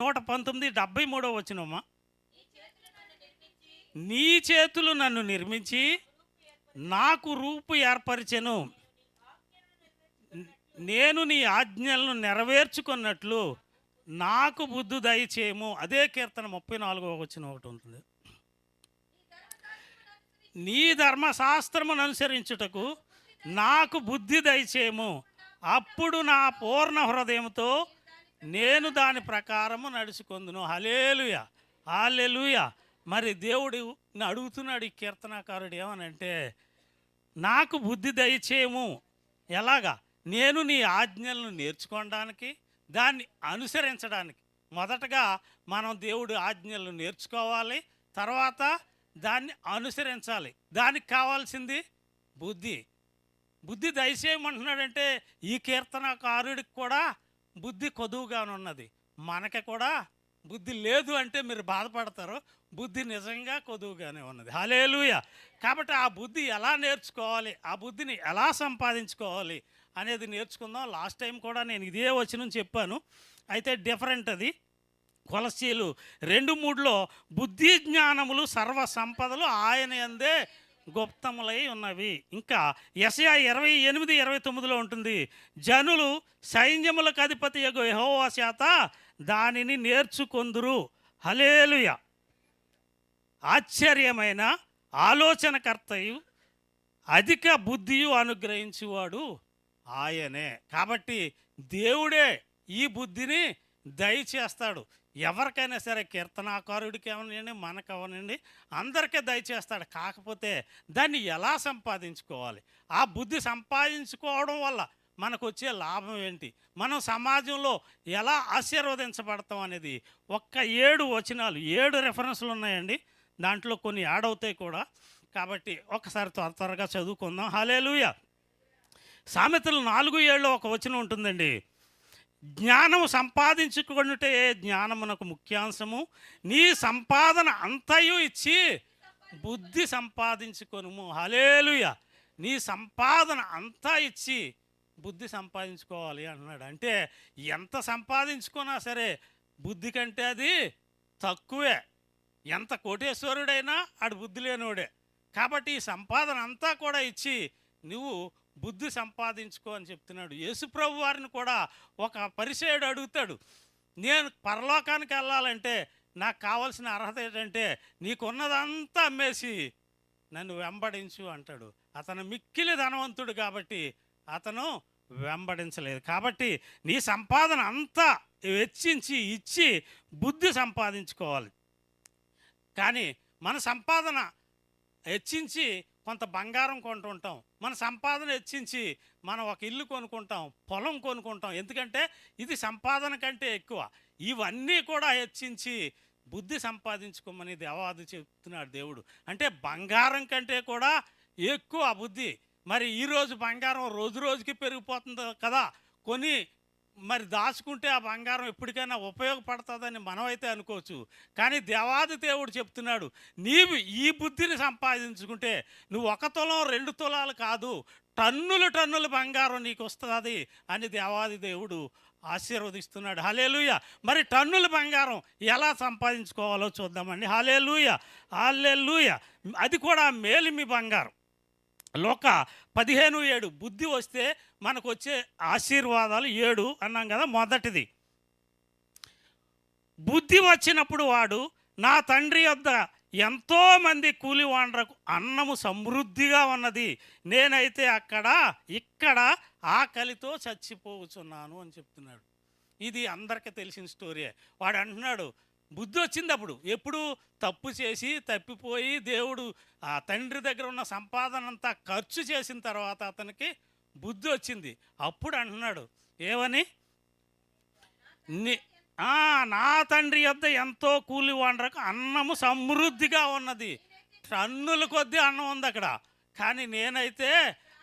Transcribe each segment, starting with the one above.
నూట పంతొమ్మిది డెబ్బై మూడో వచ్చినమ్మా. నీ చేతులు నన్ను నిర్మించి నాకు రూపు ఏర్పరిచెను. నేను నీ ఆజ్ఞలను నెరవేర్చుకున్నట్లు నాకు బుద్ధి దయచేయము. అదే కీర్తన ముప్పై నాలుగో వచ్చిన ఒకటి ఉంటుంది. నీ ధర్మశాస్త్రమును అనుసరించుటకు నాకు బుద్ధి దయచేయము. అప్పుడు నా పూర్ణ హృదయంతో నేను దాని ప్రకారము నడుచుకుందును. హలేలుయ హాలెలుయ మరి దేవుడు అడుగుతున్నాడు ఈ కీర్తనాకారుడు ఏమనంటే నాకు బుద్ధి దయచేయము. ఎలాగా? నేను నీ ఆజ్ఞలను నేర్చుకోవడానికి దాన్ని అనుసరించడానికి. మొదటగా మనం దేవుడి ఆజ్ఞలను నేర్చుకోవాలి తర్వాత దాన్ని అనుసరించాలి. దానికి కావాల్సింది బుద్ధి. బుద్ధి దయచేయమంటున్నాడంటే ఈ కీర్తనకారుడికి కూడా బుద్ధి కొదువుగానున్నది. మనకి కూడా బుద్ధి లేదు అంటే మీరు బాధపడతారు. బుద్ధి నిజంగా కొదువుగానే ఉన్నది. హలేలుయ కాబట్టి ఆ బుద్ధి ఎలా నేర్చుకోవాలి? ఆ బుద్ధిని ఎలా సంపాదించుకోవాలి అనేది నేర్చుకుందాం. లాస్ట్ టైం కూడా నేను ఇదే వచ్చిన చెప్పాను. అయితే డిఫరెంట్ అది. కొలసీలు రెండు మూడులో బుద్ధి జ్ఞానములు సర్వ సంపదలు ఆయన ఎందే గుప్తములై ఉన్నవి. ఇంకా ఎస్ఐ ఇరవై ఎనిమిది ఇరవై తొమ్మిదిలో ఉంటుంది జనులు సైన్యములకు అధిపతి యొక్క యెహోవా చేత దానిని నేర్చుకొందురు. హలేలుయ ఆశ్చర్యమైన ఆలోచనకర్తయు అధిక బుద్ధియు అనుగ్రహించేవాడు ఆయనే. కాబట్టి దేవుడే ఈ బుద్ధిని దయచేస్తాడు. ఎవరికైనా సరే కీర్తనాకారుడికి అవనండి మనకు అవనండి అందరికీ దయచేస్తాడు. కాకపోతే దాన్ని ఎలా సంపాదించుకోవాలి? ఆ బుద్ధి సంపాదించుకోవడం వల్ల మనకు వచ్చే లాభం ఏంటి? మనం సమాజంలో ఎలా ఆశీర్వదించబడతాం అనేది ఒక్క ఏడు వచనాలు ఏడు రెఫరెన్స్లు ఉన్నాయండి. దాంట్లో కొన్ని యాడ్ అవుతాయి కూడా. కాబట్టి ఒకసారి త్వర త్వరగా చదువుకుందాం. హలేలుయ సామెతలు నాలుగు ఏళ్ళు ఒక వచనం ఉంటుందండి. జ్ఞానము సంపాదించుకున్నటే జ్ఞానమునకు ముఖ్యాంశము. నీ సంపాదన అంతయు ఇచ్చి బుద్ధి సంపాదించుకొనుము. హలేలుయ నీ సంపాదన అంతా ఇచ్చి బుద్ధి సంపాదించుకోవాలి అన్నాడు. అంటే ఎంత సంపాదించుకున్నా సరే బుద్ధి కంటే అది తక్కువే. ఎంత కోటేశ్వరుడైనా ఆడు బుద్ధి లేనివాడే కాబట్టి ఈ సంపాదన అంతా కూడా ఇచ్చి నువ్వు బుద్ధి సంపాదించుకో అని చెప్తున్నాడు. యేసుప్రభు వారిని కూడా ఒక పరిచయుడు అడుగుతాడు. నేను పరలోకానికి వెళ్ళాలంటే నాకు కావాల్సిన అర్హత ఏంటంటే నీకున్నదంతా అమ్మేసి నన్ను వెంబడించు అంటాడు. అతను మిక్కిలి ధనవంతుడు కాబట్టి అతను వెంబడించలేదు. కాబట్టి నీ సంపాదన అంతా వెచ్చించి ఇచ్చి బుద్ధి సంపాదించుకోవాలి. కానీ మన సంపాదన హెచ్చించి కొంత బంగారం కొంటుంటాం. మన సంపాదన హెచ్చించి మనం ఒక ఇల్లు కొనుక్కుంటాం పొలం కొనుక్కుంటాం. ఎందుకంటే ఇది సంపాదన కంటే ఎక్కువ. ఇవన్నీ కూడా హెచ్చించి బుద్ధి సంపాదించుకోమని దేవాది చెప్తున్నాడు దేవుడు. అంటే బంగారం కంటే కూడా ఎక్కువ బుద్ధి. మరి ఈరోజు బంగారం రోజు రోజుకి పెరిగిపోతుంది కదా. కొని మరి దాచుకుంటే ఆ బంగారం ఎప్పటికైనా ఉపయోగపడుతుందని మనమైతే అనుకోవచ్చు. కానీ దేవాది దేవుడు చెప్తున్నాడు నీవు ఈ బుద్ధిని సంపాదించుకుంటే నువ్వు ఒక తులం రెండు తులాలు కాదు టన్నులు టన్నుల బంగారం నీకు వస్తుంది అని దేవాది దేవుడు ఆశీర్వదిస్తున్నాడు. హలేలుయ మరి టన్నుల బంగారం ఎలా సంపాదించుకోవాలో చూద్దామండి. Hallelujah hallelujah! అది కూడా మేలిమి బంగారం. లోక పదిహేను ఏడు బుద్ధి వస్తే మనకు వచ్చే ఆశీర్వాదాలు ఏడు అన్నాం కదా మొదటిది. బుద్ధి వచ్చినప్పుడు వాడు నా తండ్రి వద్ద ఎంతోమంది కూలివాండ్రకు అన్నము సమృద్ధిగా ఉన్నది. నేనైతే అక్కడ ఇక్కడ ఆకలితో చచ్చిపోవచ్చున్నాను అని చెప్తున్నాడు. ఇది అందరికీ తెలిసిన స్టోరీయే. వాడు అంటున్నాడు బుద్ధి వచ్చింది అప్పుడు ఎప్పుడు తప్పు చేసి తప్పిపోయి దేవుడు ఆ తండ్రి దగ్గర ఉన్న సంపాదన అంతా ఖర్చు చేసిన తర్వాత అతనికి బుద్ధి వచ్చింది అప్పుడు అంటున్నాడు ఏమని? ఆ, నా తండ్రి యొద్ద ఎంతో కూలి వండరకు అన్నము సమృద్ధిగా ఉన్నది. టన్నుల కొద్దీ అన్నం ఉంది అక్కడ కానీ నేనైతే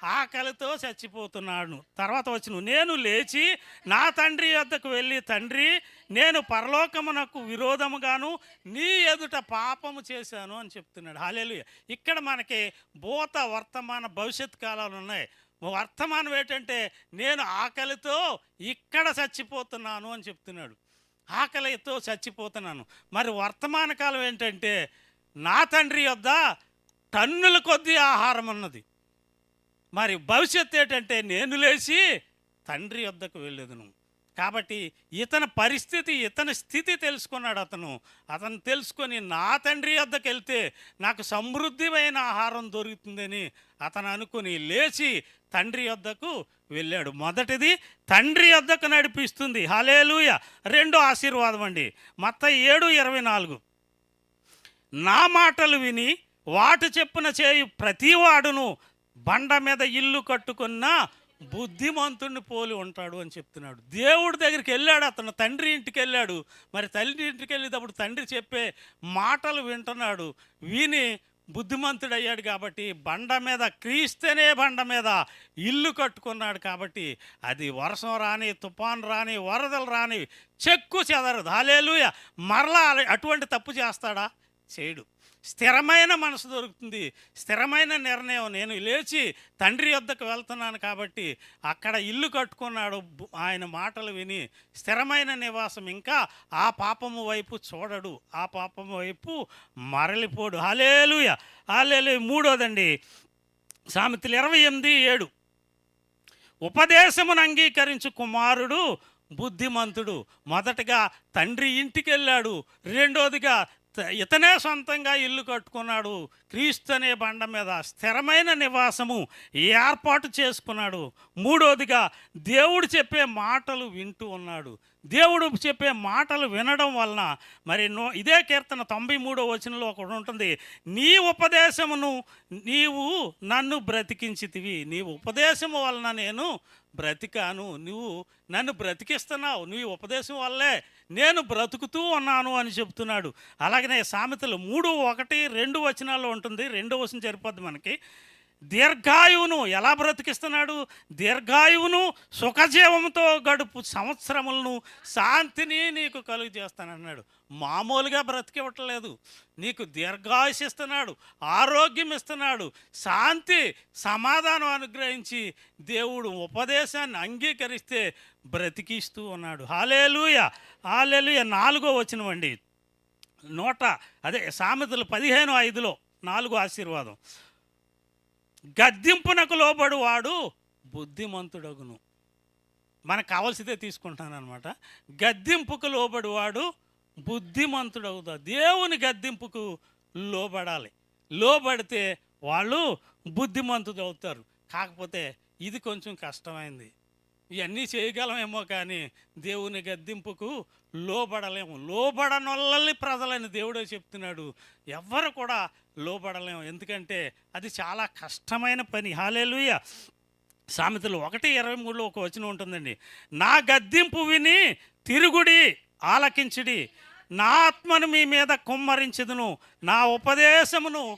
ఆకలితో చచ్చిపోతున్నాను తర్వాత వచ్చిన నేను లేచి నా తండ్రి యొద్దకు వెళ్ళి తండ్రి నేను పరలోకమునకు విరోధముగాను నీ ఎదుట పాపము చేశాను అని చెప్తున్నాడు. హాలేలు ఇక్కడ మనకి భూత వర్తమాన భవిష్యత్ కాలాలు ఉన్నాయి. వర్తమానం ఏంటంటే నేను ఆకలితో ఇక్కడ చచ్చిపోతున్నాను అని చెప్తున్నాడు. ఆకలితో చచ్చిపోతున్నాను. మరి వర్తమాన కాలం ఏంటంటే నా తండ్రి యొద్ద టన్నుల కొద్దీ ఆహారం ఉన్నది మరి భవిష్యత్తు ఏంటంటే నేను లేచి తండ్రి వద్దకు వెళ్ళేదును. కాబట్టి ఇతని పరిస్థితి ఇతని స్థితి తెలుసుకున్నాడు అతను. అతను తెలుసుకొని నా తండ్రి వద్దకు వెళ్తే నాకు సమృద్ధిమైన ఆహారం దొరుకుతుందని అతను అనుకుని లేచి తండ్రి వద్దకు వెళ్ళాడు. మొదటిది తండ్రి వద్దకు నడిపిస్తుంది. హలేలుయ రెండో ఆశీర్వాదం అండి. మొత్త ఏడు ఇరవై నాలుగు. నా మాటలు విని వాటి చెప్పున చేయు ప్రతివాడును బండ మీద ఇల్లు కట్టుకున్న బుద్ధిమంతుడిని పోలి ఉంటాడు అని చెప్తున్నాడు. దేవుడి దగ్గరికి వెళ్ళాడు అతను తండ్రి ఇంటికి వెళ్ళాడు. మరి తల్లి ఇంటికి వెళ్ళేటప్పుడు తండ్రి చెప్పే మాటలు వింటున్నాడు. విని బుద్ధిమంతుడు అయ్యాడు కాబట్టి బండ మీద క్రీస్తనే బండ మీద ఇల్లు కట్టుకున్నాడు కాబట్టి అది వర్షం రాని తుఫాన్ రాని వరదలు రాని చెక్కు చెదరదు. హాలేలుయ మరలా అటువంటి తప్పు చేస్తాడా? చేయడు. స్థిరమైన మనసు దొరుకుతుంది. స్థిరమైన నిర్ణయం. నేను లేచి తండ్రి వద్దకు వెళ్తున్నాను కాబట్టి అక్కడ ఇల్లు కట్టుకున్నాడు ఆయన మాటలు విని స్థిరమైన నివాసం. ఇంకా ఆ పాపము వైపు చూడడు. ఆ పాపము వైపు మరలిపోడు. హాలేలుయ హాలేలు మూడోదండి. సామెతలు ఇరవై ఎనిమిది ఏడు. ఉపదేశమును అంగీకరించు కుమారుడు బుద్ధిమంతుడు. మొదటగా తండ్రి ఇంటికి వెళ్ళాడు రెండోదిగా ఇతనే సొంతంగా ఇల్లు కట్టుకున్నాడు. క్రీస్తు అనే బండ మీద స్థిరమైన నివాసము ఏర్పాటు చేసుకున్నాడు. మూడోదిగా దేవుడు చెప్పే మాటలు వింటూ ఉన్నాడు. దేవుడు చెప్పే మాటలు వినడం వలన మరి నో ఇదే కీర్తన తొంభై మూడో వచనంలో ఒకటి ఉంటుంది. నీ ఉపదేశమును నీవు నన్ను బ్రతికించితివి. నీ ఉపదేశము వలన నేను బ్రతికాను. నువ్వు నన్ను బ్రతికిస్తున్నావు. నీ ఉపదేశం వల్లే నేను బ్రతుకుతూ ఉన్నాను అని చెప్తున్నాడు. అలాగనే సామెతలు మూడు ఒకటి రెండు వచనాల్లో ఉంటుంది. రెండో వచనం సరిపోద్ది మనకి. దీర్ఘాయువును ఎలా బ్రతికిస్తున్నాడు? దీర్ఘాయువును సుఖజీవంతో గడుపు సంవత్సరములను శాంతిని నీకు కలుగు చేస్తానన్నాడు మామూలుగా బ్రతికివ్వట్లేదు. నీకు దీర్ఘాయుష్ ఇస్తున్నాడు ఆరోగ్యం ఇస్తున్నాడు శాంతి సమాధానం అనుగ్రహించి దేవుడు ఉపదేశాన్ని అంగీకరిస్తే బ్రతికిస్తూ ఉన్నాడు. హాలేలుయ! హాలేలుయ నాలుగో వచనమండి నూట అదే సామెతలు పదిహేను ఐదులో నాలుగో ఆశీర్వాదం. గద్దింపునకు లోబడు వాడు బుద్ధిమంతుడగును. మనకు కావాల్సితే తీసుకుంటాను అనమాట గద్దింపుకు లోబడి వాడు బుద్ధిమంతుడవుతా దేవుని గద్దింపుకు లోబడాలి. లోబడితే వాళ్ళు బుద్ధిమంతుడు అవుతారు కాకపోతే ఇది కొంచెం కష్టమైంది. ఇవన్నీ చేయగలమేమో కానీ దేవుని గద్దింపుకు లోబడలేము. లోబడనొల్లల్ని ప్రజలని దేవుడే చెప్తున్నాడు. ఎవ్వరు కూడా లోబడలేము. ఎందుకంటే అది చాలా కష్టమైన పని. హాలేలుయ. సామెతలు ఒకటి ఇరవై మూడులో ఒక వచనం ఉంటుందండి. నా గద్దింపు విని తిరుగుడి ఆలకించుడి. నా ఆత్మను మీ మీద కుమ్మరించదును. నా ఉపదేశమును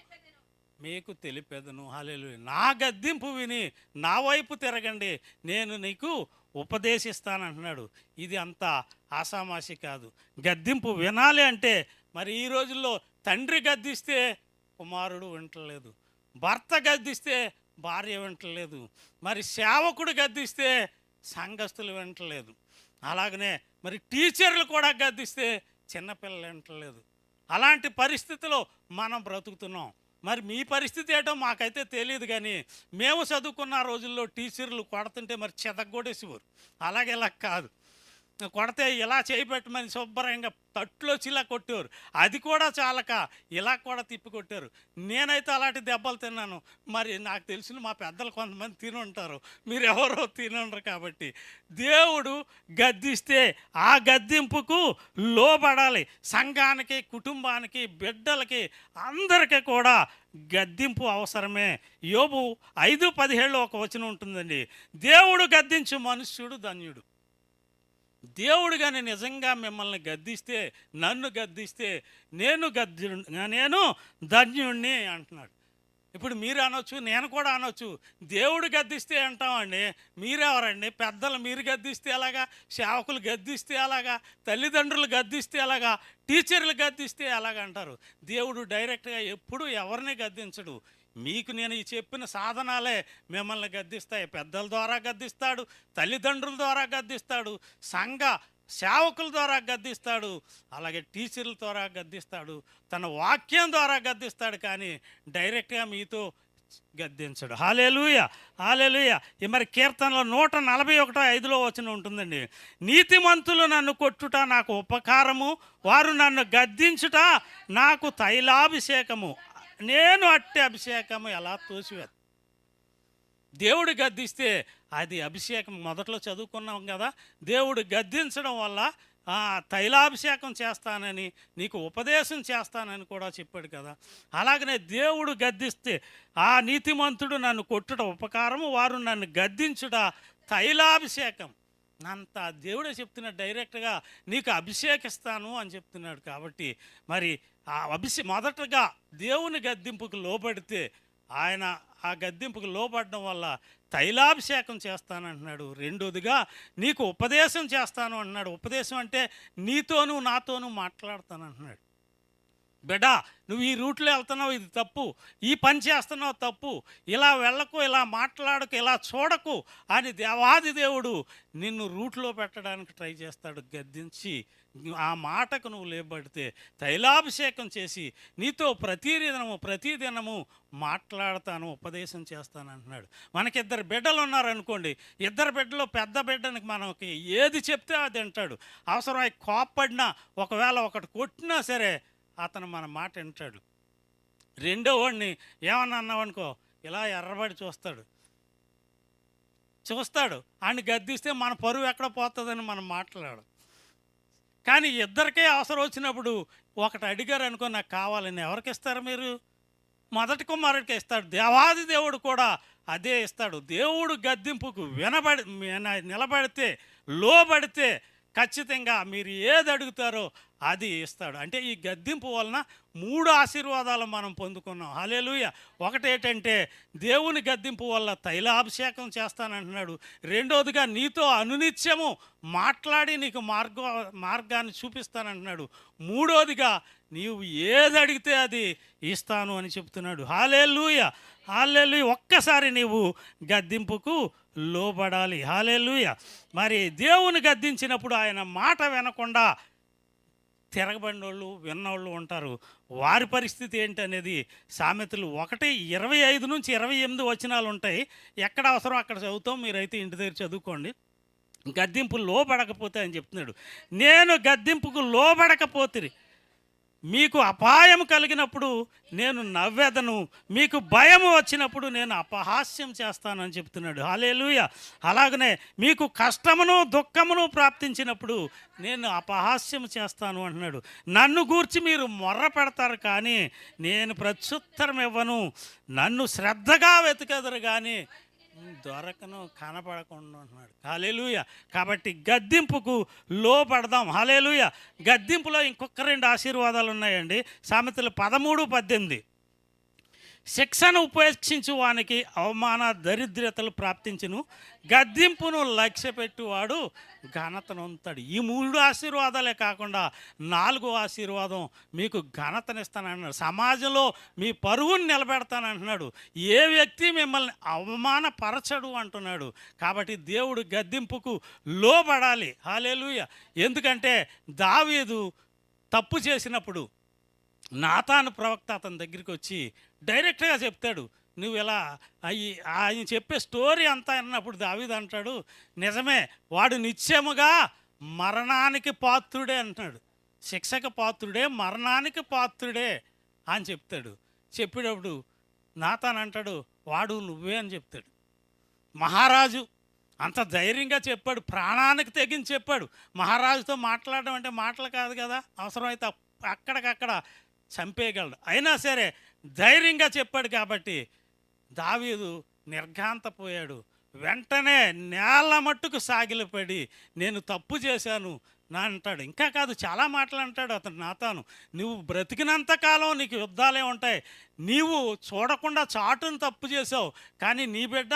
మీకు తెలిపెదను. హాలేలు నా గద్దింపు విని నా వైపు తిరగండి. నేను నీకు ఉపదేశిస్తానంటున్నాడు. ఇది అంత ఆసామాసి కాదు. గద్దింపు వినాలి అంటే మరి ఈ రోజుల్లో తండ్రి గద్దిస్తే కుమారుడు వింటలేదు. భర్త గద్దిస్తే భార్య వింటలేదు. మరి సేవకుడు గద్దిస్తే సంఘస్థులు వింటలేదు. అలాగనే మరి టీచర్లు కూడా గద్దిస్తే చిన్నపిల్లలు వింటలేదు. అలాంటి పరిస్థితిలో మనం బ్రతుకుతున్నాం. మరి మీ పరిస్థితి ఏటో మాకైతే తెలియదు కానీ మేము చదువుకున్న రోజుల్లో టీచర్లు కొడుతుంటే మరి చెదగొడేసేవారు అలాగే ఇలా కాదు. కొడితే ఇలా చేయబెట్టమని శుభ్రంగా తట్లో ఇలా కొట్టారు. అది కూడా చాలక ఇలా కూడా తిప్పి కొట్టారు. నేనైతే అలాంటి దెబ్బలు తిన్నాను. మరి నాకు తెలిసిన మా పెద్దలు కొంతమంది తిని ఉంటారు మీరు ఎవరో తినుండరు కాబట్టి. దేవుడు గద్దిస్తే ఆ గద్దింపుకు లోబడాలి. సంఘానికి కుటుంబానికి బిడ్డలకి అందరికీ కూడా గద్దింపు అవసరమే. యోబు ఐదు పదిహేళ్ళు ఒక వచనం ఉంటుందండి. దేవుడు గద్దించు మనుష్యుడు ధన్యుడు. దేవుడు కానీ నిజంగా మిమ్మల్ని గద్దిస్తే నన్ను గద్దిస్తే నేను గద్ది నేను ధన్యుణ్ణి అంటున్నాడు. ఇప్పుడు మీరు అనొచ్చు నేను కూడా అనొచ్చు. దేవుడు గద్దిస్తే అంటామండి మీరెవరండి? పెద్దలు మీరు గద్దిస్తే ఎలాగా? సేవకులు గద్దిస్తే అలాగా తల్లిదండ్రులు గద్దిస్తే ఎలాగా? టీచర్లు గద్దిస్తే ఎలాగ అంటారు దేవుడు డైరెక్ట్గా ఎప్పుడూ ఎవరిని గద్దించడు. మీకు నేను ఈ చెప్పిన సాధనాలే మిమ్మల్ని గద్దిస్తాయి. పెద్దల ద్వారా గద్దిస్తాడు తల్లిదండ్రుల ద్వారా గద్దిస్తాడు సంఘ సేవకుల ద్వారా గద్దిస్తాడు అలాగే టీచర్ల ద్వారా గద్దిస్తాడు తన వాక్యం ద్వారా గద్దిస్తాడు కానీ డైరెక్ట్గా మీతో గద్దించడు. హాలేలుయ హాలేలుయ ఈ మరి కీర్తనలో నూట నలభై ఒకటో ఐదులో వచ్చిన ఉంటుందండి. నీతిమంతులు నన్ను కొట్టుట నాకు ఉపకారము వారు నన్ను గద్దించుట నాకు తైలాభిషేకము. నేను అట్టి అభిషేకము ఎలా తోసివేత? దేవుడు గద్దిస్తే అది అభిషేకం మొదట్లో చదువుకున్నాం కదా దేవుడు గద్దించడం వల్ల ఆ, తైలాభిషేకం చేస్తానని నీకు ఉపదేశం చేస్తానని కూడా చెప్పాడు కదా. అలాగనే దేవుడు గద్దిస్తే ఆ నీతిమంతుడు నన్ను కొట్టుట ఉపకారము వారు నన్ను గద్దించుట తైలాభిషేకం. అంత దేవుడే చెప్తున్నాడు డైరెక్ట్గా నీకు అభిషేకిస్తాను అని చెప్తున్నాడు కాబట్టి మరి అభిషే మొదటగా దేవుని గద్దింపుకు లోబడితే ఆయన ఆ గద్దింపుకు లోబడడం వల్ల తైలాభిషేకం చేస్తానంటున్నాడు. రెండోదిగా నీకు ఉపదేశం చేస్తాను అంటున్నాడు. ఉపదేశం అంటే నీతోనూ నాతోనూ మాట్లాడతానంటున్నాడు. బిడ్డ నువ్వు ఈ రూట్లో వెళ్తున్నావు ఇది తప్పు. ఈ పని చేస్తున్నావు తప్పు. ఇలా వెళ్ళకు ఇలా మాట్లాడకు ఇలా చూడకు అని దేవాది దేవుడు నిన్ను రూట్లో పెట్టడానికి ట్రై చేస్తాడు. గద్దించి ఆ మాటకు నువ్వు లేబడితే తైలాభిషేకం చేసి నీతో ప్రతి దినము మాట్లాడతాను ఉపదేశం చేస్తాను అంటున్నాడు. మనకి ఇద్దరు బిడ్డలు ఉన్నారనుకోండి ఇద్దరు బిడ్డలో పెద్ద బిడ్డనికి మనకి ఏది చెప్తే అది వింటాడు అవసరమై కోప్పడినా ఒకవేళ ఒకటి కొట్టినా సరే అతను మన మాట వింటాడు. రెండో వాడిని ఏమన్నా అన్నావనుకో ఇలా ఎర్రబడి చూస్తాడు. చూస్తాడు. ఆయన గద్దిస్తే మన పరువు ఎక్కడ పోతుందని మనం మాట్లాడు కానీ ఇద్దరికే అవసరం వచ్చినప్పుడు ఒకటి అడిగారు అనుకో నాకు కావాలని ఎవరికి ఇస్తారు మీరు? మొదటి కుమారుడికి ఇస్తాడు. దేవాది దేవుడు కూడా అదే ఇస్తాడు. దేవుడు గద్దింపుకు వినబడి నిలబడితే లోబడితే ఖచ్చితంగా మీరు ఏది అడుగుతారో అది ఇస్తాడు. అంటే ఈ గద్దింపు వలన మూడు ఆశీర్వాదాలు మనం పొందుకున్నాం. హలేలుయ ఒకటేటంటే దేవుని గద్దింపు వల్ల తైలాభిషేకం చేస్తానంటున్నాడు. రెండోదిగా నీతో అనునిత్యము మాట్లాడి నీకు మార్గ మార్గాన్ని చూపిస్తానంటున్నాడు. మూడోదిగా నీవు ఏది అడిగితే అది ఇస్తాను అని చెప్తున్నాడు. హాలేలుయ హాలేలుయ ఒక్కసారి నీవు గద్దింపుకు లోబడాలి. హాలేలుయ మరి దేవుని గద్దించినప్పుడు ఆయన మాట వినకుండా తిరగబడిన వాళ్ళు విన్నోళ్ళు ఉంటారు. వారి పరిస్థితి ఏంటనేది సామెతలు ఒకటి ఇరవై ఐదు నుంచి ఇరవై ఎనిమిది వచనాలు ఉంటాయి. ఎక్కడ అవసరం అక్కడ చదువుతాం. మీరైతే ఇంటి దగ్గర చదువుకోండి. గద్దింపు లోబడకపోతే అని చెప్తున్నాడు. నేను గద్దింపుకు లోబడకపోతే మీకు అపాయం కలిగినప్పుడు నేను నవ్వెదను మీకు భయం వచ్చినప్పుడు నేను అపహాస్యం చేస్తానని చెప్తున్నాడు. హాలేలుయ అలాగనే మీకు కష్టమును దుఃఖమును ప్రాప్తించినప్పుడు నేను అపహాస్యం చేస్తాను అంటున్నాడు. నన్ను గూర్చి మీరు మొర్ర పెడతారు కానీ నేను ప్రత్యుత్తరం ఇవ్వను నన్ను శ్రద్ధగా వెతికెదరు కానీ దొరకను కనపడకుండా అంటున్నాడు. హలేలుయ కాబట్టి గద్దింపుకు లోపడదాం హలేలుయ గద్దింపులో ఇంకొక రెండు ఆశీర్వాదాలు ఉన్నాయండి. సామెతలు పదమూడు పద్దెనిమిది. శిక్షను ఉపేక్షించు వానికి అవమాన దరిద్రతలు ప్రాప్తించును. గద్దింపును లక్ష్య పెట్టువాడు ఘనతనొంతాడు. ఈ మూడు ఆశీర్వాదాలే కాకుండా నాలుగో ఆశీర్వాదం మీకు ఘనతనిస్తానంటున్నాడు సమాజంలో మీ పరువును నిలబెడతానంటున్నాడు. ఏ వ్యక్తి మిమ్మల్ని అవమానపరచడు అంటున్నాడు. కాబట్టి దేవుడు గద్దింపుకు లోబడాలి. హాలేలుయ ఎందుకంటే దావీదు తప్పు చేసినప్పుడు నాతాను ప్రవక్త అతని దగ్గరికి వచ్చి డైరెక్ట్గా చెప్తాడు. నువ్వు ఇలా అయ్యి ఆయన చెప్పే స్టోరీ అంతా అన్నప్పుడు దావీదు అంటాడు నిజమే వాడు నిత్యముగా మరణానికి పాత్రుడే అంటున్నాడు. శిక్షకు పాత్రుడే మరణానికి పాత్రుడే అని చెప్తాడు. చెప్పేటప్పుడు నాతాన్ అంటాడు వాడు నువ్వే అని చెప్తాడు. మహారాజు అంత ధైర్యంగా చెప్పాడు ప్రాణానికి తెగించి చెప్పాడు. మహారాజుతో మాట్లాడడం అంటే మాటలు కాదు కదా అవసరమైతే అక్కడికక్కడ చంపేయగలడు. అయినా సరే ధైర్యంగా చెప్పాడు కాబట్టి దావీదు నిర్ఘాంతపోయాడు. వెంటనే నేల మట్టుకు సాగిలపడి నేను తప్పు చేశాను నా అంటాడు. ఇంకా కాదు చాలా మాటలు అంటాడు అతను నాతాను. నువ్వు బ్రతికినంత కాలం నీకు యుద్ధాలే ఉంటాయి. నీవు చూడకుండా చాటును తప్పు చేసావు కానీ నీ బిడ్డ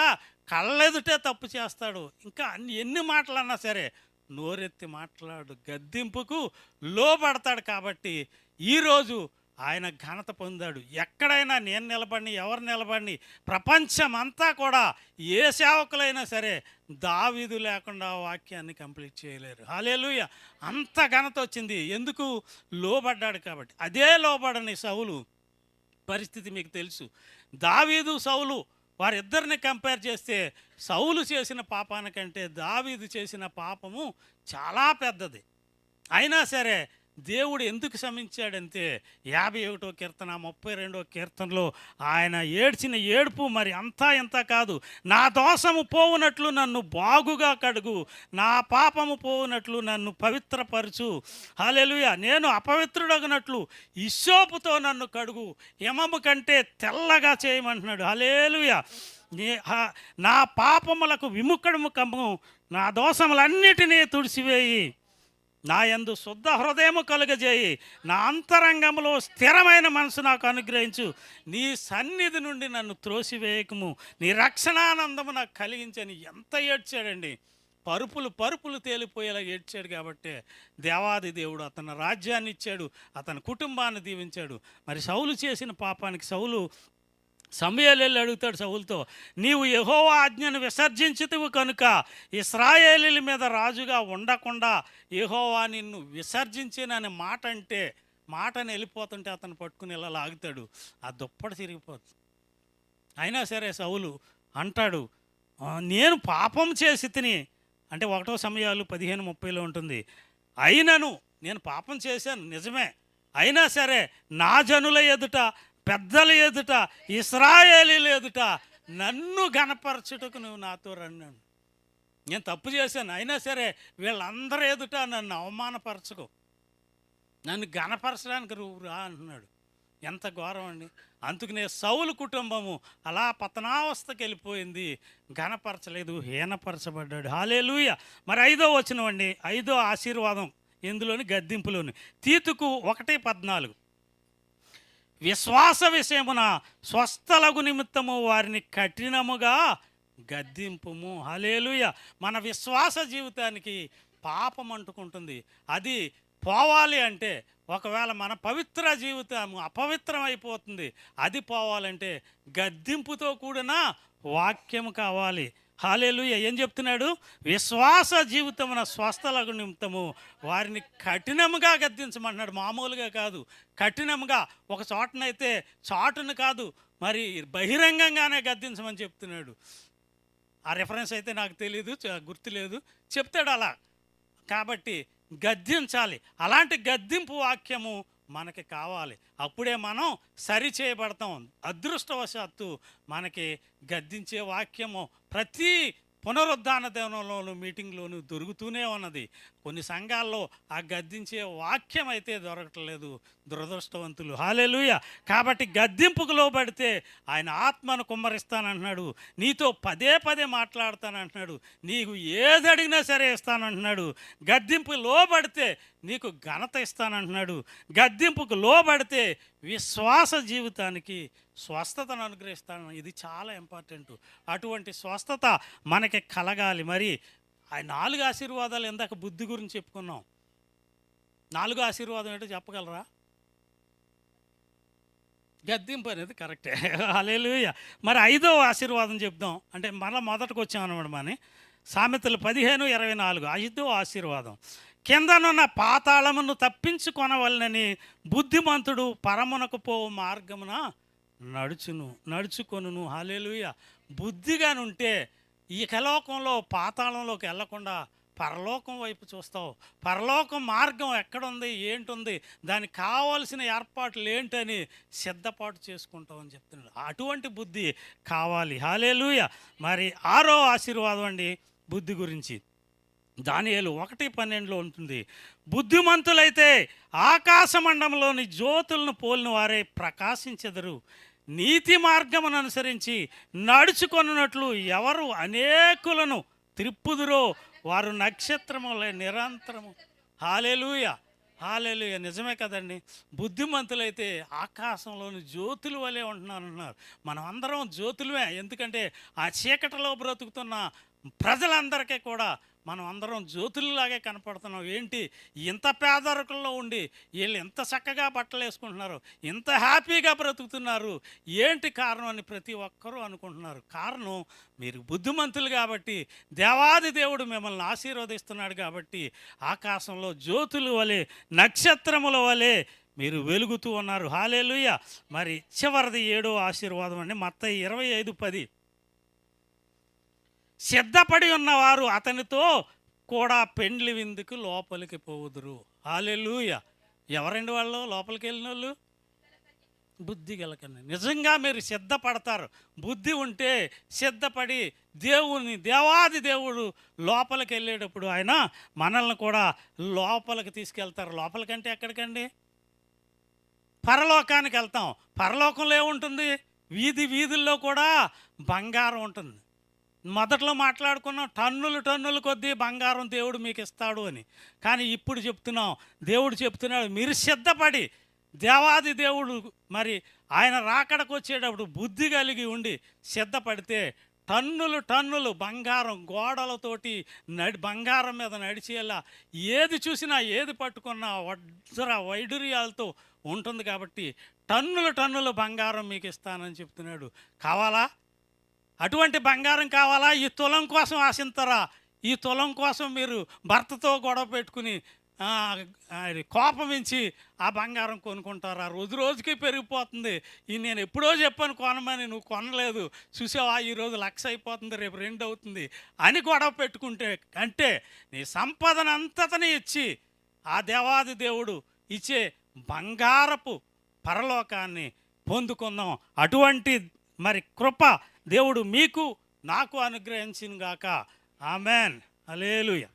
కళ్ళెదుటే తప్పు చేస్తాడు. ఇంకా అన్ని ఎన్ని మాటలు అన్నా సరే నోరెత్తి మాట్లాడు. గద్దింపుకు లోపడతాడు కాబట్టి ఈరోజు ఆయన ఘనత పొందాడు. ఎక్కడైనా నేను నిలబడిని ఎవరు నిలబడిని ప్రపంచమంతా కూడా ఏ సేవకులైనా సరే దావీదు లేకుండా వాక్యాన్ని కంప్లీట్ చేయలేరు. హాలేలుయ అంత ఘనత వచ్చింది. ఎందుకు? లోబడ్డాడు కాబట్టి. అదే లోబడని సౌలు పరిస్థితి మీకు తెలుసు. దావీదు సౌలు వారిద్దరిని కంపేర్ చేస్తే సౌలు చేసిన పాపానికంటే దావీదు చేసిన పాపము చాలా పెద్దది. అయినా సరే దేవుడు ఎందుకు శమించాడంటే యాభై ఒకటో కీర్తన ముప్పై రెండో కీర్తనలో ఆయన ఏడ్చిన ఏడుపు మరి అంతా ఇంత కాదు. నా దోషము పోవునట్లు నన్ను బాగుగా కడుగు నా పాపము పోవునట్లు నన్ను పవిత్రపరచు. హలెలుయ నేను అపవిత్రుడగినట్లు ఇషోపుతో నన్ను కడుగు. యమము కంటే తెల్లగా చేయమంటున్నాడు. హలేలుయ నా పాపములకు విముఖముఖము నా దోషములన్నిటినీ తుడిసివేయి నా యందు శుద్ధ హృదయము కలుగజేయి. నా అంతరంగంలో స్థిరమైన మనసు నాకు అనుగ్రహించు. నీ సన్నిధి నుండి నన్ను త్రోసివేయకము. నీ రక్షణానందము నాకు కలిగించని ఎంత ఏడ్చాడండి. పరుపులు పరుపులు తేలిపోయేలా ఏడ్చాడు కాబట్టి దేవాది దేవుడు అతను రాజ్యాన్ని ఇచ్చాడు అతని కుటుంబాన్ని దీవించాడు. మరి సౌలు చేసిన పాపానికి సౌలు సమయాలు వెళ్ళి అడుగుతాడు సౌలుతో నీవు యెహోవా ఆజ్ఞను విసర్జించుతువు కనుక ఇస్రాయేలీల మీద రాజుగా ఉండకుండా యహోవా నిన్ను విసర్జించినని మాట అంటే మాటని వెళ్ళిపోతుంటే అతను పట్టుకుని ఇలా లాగుతాడు. ఆ దుప్పటి తిరిగిపోతుంది. అయినా సరే సౌలు అంటాడు నేను పాపం చేసి తిని అంటే ఒకటో సమయాలు పదిహేను ముప్పైలో ఉంటుంది అయినను నేను పాపం చేశాను నిజమే. అయినా సరే నా జనుల ఎదుట పెద్దల ఎదుట ఇస్రాయేలీల ఎదుట నన్ను గనపరచుటకు నువ్వు నాతో రన్నాను నేను తప్పు చేశాను. అయినా సరే వీళ్ళందరి ఎదుట నన్ను అవమానపరచుకో. నన్ను గనపరచడానికి నువ్వు రా అంటున్నాడు. ఎంత ఘోరం అండి. అందుకనే సౌలు కుటుంబము అలా పతనావస్థకి వెళ్ళిపోయింది. ఘనపరచలేదు హీనపరచబడ్డాడు. హాలేలుయ. మరి ఐదో వచనం అండి. ఐదో ఆశీర్వాదం. ఇందులోని గద్దింపులోని. తీతుకు ఒకటి పద్నాలుగు. విశ్వాస విషయమున స్వస్థలగు నిమిత్తము వారిని కఠినముగా గద్దింపుము. హలేలుయ మన విశ్వాస జీవితానికి పాపం అంటుకుంటుంది. అది పోవాలి అంటే ఒకవేళ మన పవిత్ర జీవితం అపవిత్రం అయిపోతుంది అది పోవాలంటే గద్దింపుతో కూడిన వాక్యం కావాలి. హాలేలుయ. ఏం చెప్తున్నాడు? విశ్వాస జీవితమున స్వస్థలకు నిమిత్తము వారిని కఠినముగా గద్దించమన్నాడు మామూలుగా కాదు. కఠినంగా ఒక చోటనైతే చాటును కాదు. మరి బహిరంగంగానే గద్దించమని చెప్తున్నాడు. ఆ రెఫరెన్స్ అయితే నాకు తెలియదు గుర్తులేదు. చెప్తాడు అలా. కాబట్టి గద్దించాలి. అలాంటి గద్దింపు వాక్యము మనకి కావాలి. అప్పుడే మనం సరి చేయబడతాం. అదృష్టవశాత్తు మనకి గద్దించే వాక్యము ప్రతి పునరుద్ధాన దేవనంలోను మీటింగ్లోను దొరుకుతూనే ఉన్నది. కొన్ని సంఘాల్లో ఆ గద్దించే వాక్యం అయితే దొరకట్లేదు. దురదృష్టవంతులు. హాలేలుయ! కాబట్టి గద్దింపుకు లోబడితే ఆయన ఆత్మను కుమ్మరిస్తానంటున్నాడు. నీతో పదే పదే మాట్లాడతానంటున్నాడు. నీకు ఏది అడిగినా సరే ఇస్తానంటున్నాడు. గద్దింపు లోబడితే నీకు ఘనత ఇస్తానంటున్నాడు. గద్దింపుకు లోబడితే విశ్వాస జీవితానికి స్వస్థతను అనుగ్రహిస్తాను. ఇది చాలా ఇంపార్టెంట్ అటువంటి స్వస్థత మనకి కలగాలి. మరి ఆ నాలుగు ఆశీర్వాదాలు ఇందాక బుద్ధి గురించి చెప్పుకున్నాం. నాలుగు ఆశీర్వాదం ఏంటో చెప్పగలరా? గద్దింపు అనేది కరెక్టే అలేలుయ మరి ఐదో ఆశీర్వాదం చెప్దాం. అంటే మళ్ళీ మొదటకు అనమాట మన. సామెతలు పదిహేను ఇరవై నాలుగు. ఐదో ఆశీర్వాదం. కిందనున్న పాతాళమును తప్పించుకొనవలనని బుద్ధిమంతుడు పరమునకు పోవు మార్గమున నడుచును నడుచుకొనును. హాలేలుయ బుద్ధిగానుంటే ఈ కలోకంలో పాతాళంలోకి వెళ్ళకుండా పరలోకం వైపు చూస్తావు. పరలోకం మార్గం ఎక్కడుంది ఏంటుంది దానికి కావాల్సిన ఏర్పాట్లు ఏంటని సిద్ధపాటు చేసుకుంటావు అని చెప్తున్నాడు. అటువంటి బుద్ధి కావాలి. హాలేలుయ మరి ఆరో ఆశీర్వాదం అండి బుద్ధి గురించి. దానియేలు ఒకటి పన్నెండులో ఉంటుంది. బుద్ధిమంతులైతే ఆకాశమండంలోని జ్యోతులను పోలిన వారే ప్రకాశించెదరు. నీతి మార్గమును అనుసరించి నడుచుకొనున్నట్లు ఎవరు అనేకులను త్రిప్పుదురో. వారు నక్షత్రములే నిరంతరము. హాలేలుయ! హాలేలుయ! నిజమే కదండి. బుద్ధిమంతులైతే ఆకాశంలోని జ్యోతులు వలె ఉంటున్నారన్నారు. మనం అందరం జ్యోతులమే. ఎందుకంటే ఆ చీకటిలో బ్రతుకుతున్న ప్రజలందరికీ కూడా మనం అందరం జ్యోతుల్లాగే కనపడుతున్నాం. ఏంటి? ఇంత పేదరికంలో ఉండి వీళ్ళు ఎంత చక్కగా బట్టలు వేసుకుంటున్నారు ఇంత హ్యాపీగా బ్రతుకుతున్నారు. ఏంటి కారణం అని ప్రతి ఒక్కరూ అనుకుంటున్నారు. కారణం మీరు బుద్ధిమంతులు కాబట్టి దేవాది దేవుడు మిమ్మల్ని ఆశీర్వదిస్తున్నాడు కాబట్టి ఆకాశంలో జ్యోతులు వలె నక్షత్రముల వలె మీరు వెలుగుతూ ఉన్నారు. హాలేలుయ్య మరి చివరిది ఏడో ఆశీర్వాదం అండి. మత్త ఇరవై ఐదు పది. సిద్ధపడి ఉన్నవారు అతనితో కూడా పెండ్లి విందుకు లోపలికి పోవుదురు. హాలెలూయ. ఎవరండి వాళ్ళు? లోపలికి వెళ్ళిన వాళ్ళు? బుద్ధి గెలకండి. నిజంగా మీరు సిద్ధపడతారు. బుద్ధి ఉంటే సిద్ధపడి దేవుని దేవాది దేవుడు లోపలికి వెళ్ళేటప్పుడు ఆయన మనల్ని కూడా లోపలికి తీసుకెళ్తారు. లోపలికంటే ఎక్కడికండి? పరలోకానికి వెళ్తాం. పరలోకంలో ఏముంటుంది? వీధి వీధుల్లో కూడా బంగారం ఉంటుంది. మొదట్లో మాట్లాడుకున్నాం టన్నులు టన్నుల కొద్దీ బంగారం దేవుడు మీకు ఇస్తాడు అని. కానీ ఇప్పుడు చెప్తున్నాం దేవుడు చెప్తున్నాడు మీరు సిద్ధపడి దేవాది దేవుడు మరి ఆయన రాకడకు వచ్చేటప్పుడు బుద్ధి కలిగి ఉండి సిద్ధపడితే టన్నులు టన్నులు బంగారం గోడలతోటి నడి బంగారం మీద నడిచేలా ఏది చూసినా ఏది పట్టుకున్నా వజ్ర వైడూర్యాలతో ఉంటుంది కాబట్టి టన్నులు టన్నులు బంగారం మీకు ఇస్తానని చెప్తున్నాడు. కావాలా? అటువంటి బంగారం కావాలా? ఈ తులం కోసం ఆశించరా? ఈ తులం కోసం మీరు భర్తతో గొడవ పెట్టుకుని ఆ, ఆ, కోపమించి ఆ బంగారం కొనుక్కుంటారా? రోజు రోజుకి పెరిగిపోతుంది. ఈ నేను ఎప్పుడో చెప్పాను కొనమని నువ్వు కొనలేదు. చూసావా? ఈరోజు లక్ష అయిపోతుంది రేపు రెండు అవుతుంది అని గొడవ పెట్టుకుంటే అంటే నీ సంపదనంతతని ఇచ్చి ఆ దేవాది దేవుడు ఇచ్చే బంగారపు పరలోకాన్ని పొందుకుందాం. అటువంటి మరి కృప దేవుడు మీకు నాకు అనుగ్రహించిన గాక ఆమెన్. అలేలుయ